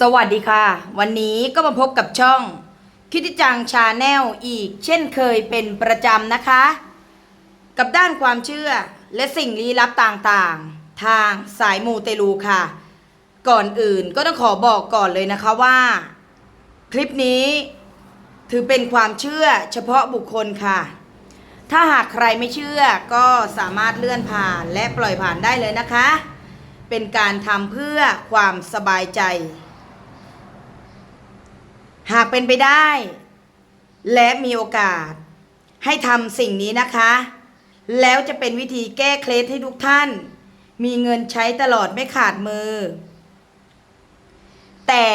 สวัสดีค่ะ วันนี้ก็มาพบกับช่อง คิติจังชาแนลอีก เช่นเคยเป็นประจำนะคะ กับด้านความเชื่อและสิ่งลี้ลับต่างๆ ทางสายมูเตลูค่ะ ก่อนอื่นก็ต้องขอบอกก่อนเลยนะคะว่า คลิปนี้ถือเป็นความเชื่อเฉพาะบุคคลค่ะ ถ้าหากใครไม่เชื่อก็สามารถเลื่อนผ่านและปล่อยผ่านได้เลยนะคะ เป็นการทำเพื่อความสบายใจากเป็นไปได้ และมีโอกาส ให้ทำสิ่งนี้นะคะ แล้วจะเป็นวิธีแก้เคล็ดให้ทุกท่าน มีเงินใช้ตลอดไม่ขาดมือ แต่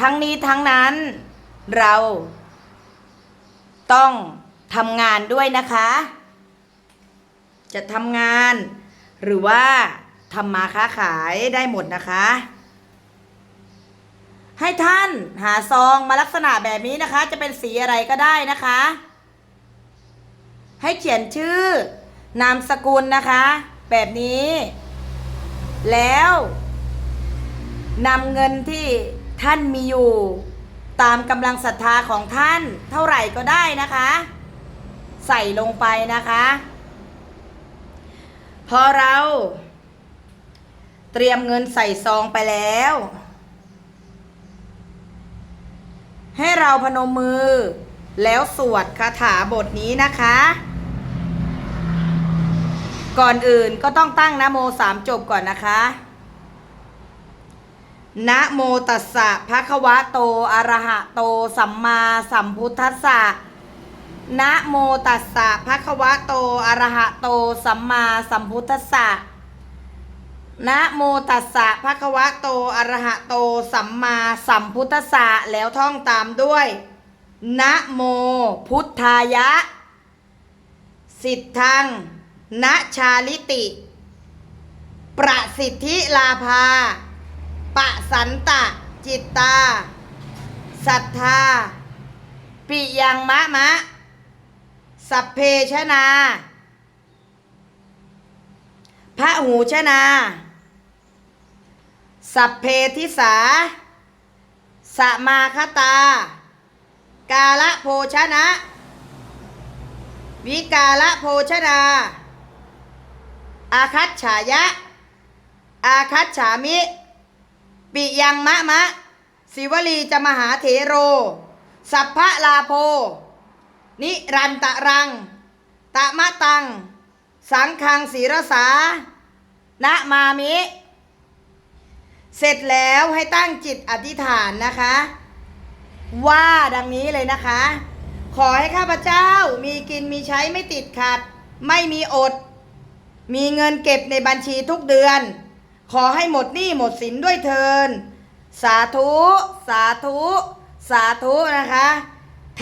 ทั้งนี้ทั้งนั้นเรา ต้องทำงานด้วยนะคะ จะทำงาน หรือว่าทำมาค้าขายได้หมดนะคะ ให้ท่านหาซองมาลักษณะแบบนี้นะคะ จะเป็นสีอะไรก็ได้นะคะ ให้เขียนชื่อนามสกุลนะคะ แบบนี้ แล้วนำเงินที่ท่านมีอยู่ ตามกำลังศรัทธาของท่านเท่าไหร่ก็ได้นะคะ ใส่ลงไปนะคะ พอเรา เตรียมเงินใส่ซองไปแล้ว ให้เราพนมมือ แล้วสวดคาถาบทนี้นะคะ ก่อนอื่นก็ต้องตั้งนะโมสามจบก่อนนะคะนะโมตัสสะภะคะวะโตอะระหะโต สัมมาสัมพุทธัสสะนะโมตัสสะภะคะวะโตอะระหะโต สัมมาสัมพุทธัสสะ นะโมตัสสะภะคะวะโตอะระหะโต สัมมาสัมพุทธัสสะแล้วท่องตามด้วย นะโมพุทธายะ สิทธังนะชาลิติ ประสิทธิลาภา ปะสันตะ จิตตาศรัทธา ปิยังมะมะ สัพเพชนาพระหูชนา สัพเพทิสา สมาคตา กาละโภชนะ วิกาละโภชนา อาคัตฉายะ อาคัตฉามิ ปิยังมะมะ สิวลีจะมหาเถโร สัพพะลาโพ นิรันตะรัง ตะมะตัง สังคังศีรสา นะมามิ เสร็จแล้วให้ตั้งจิตอธิษฐานนะคะ ว่าดังนี้เลยนะคะ ขอให้ข้าพเจ้ามีกินมีใช้ไม่ติดขัด ไม่มีอด มีเงินเก็บในบัญชีทุกเดือน ขอให้หมดหนี้หมดสินด้วยเทิน สาธุ สาธุ สาธุนะคะ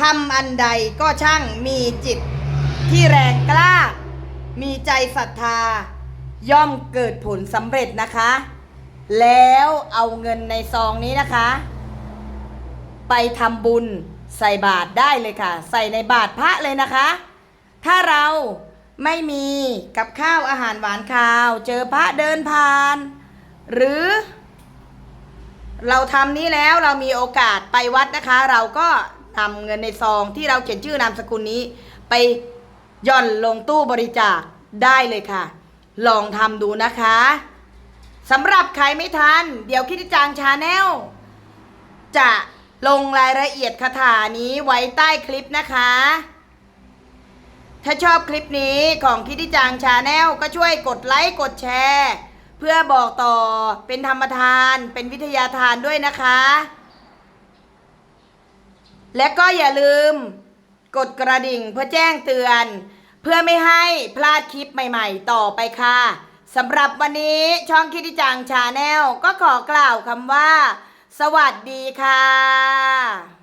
ทำอันใดก็ช่างมีจิตที่แรงกล้า มีใจศรัทธา ย่อมเกิดผลสำเร็จนะคะ แล้วเอาเงินในซองนี้นะคะ ไปทำบุญใส่บาตรได้เลยค่ะ ใส่ในบาตรพระเลยนะคะ ถ้าเราไม่มีกับข้าวอาหารหวานข้าว เจอพระเดินผ่าน หรือ เราทำนี้แล้วเรามีโอกาสไปวัดนะคะ เราก็นำเงินในซองที่เราเขียนชื่อนามสกุลนี้ ไปย่อนลงตู้บริจาคได้เลยค่ะ ลองทำดูนะคะ สำหรับใครไม่ทัน เดี๋ยวคิดจางชาแนลจะลงรายละเอียดคาถานี้ไว้ใต้คลิปนะคะ ถ้าชอบคลิปนี้ของคิดจางชาแนลก็ช่วยกดไลค์กดแชร์ เพื่อบอกต่อเป็นธรรมทานเป็นวิทยาทานด้วยนะคะ และก็อย่าลืมกดกระดิ่งเพื่อแจ้งเตือน เพื่อไม่ให้พลาดคลิปใหม่ ๆ ต่อไปค่ะ สำหรับวันนี้ช่องคิดจังชาแนลก็ขอกล่าวคำว่า สวัสดีค่ะ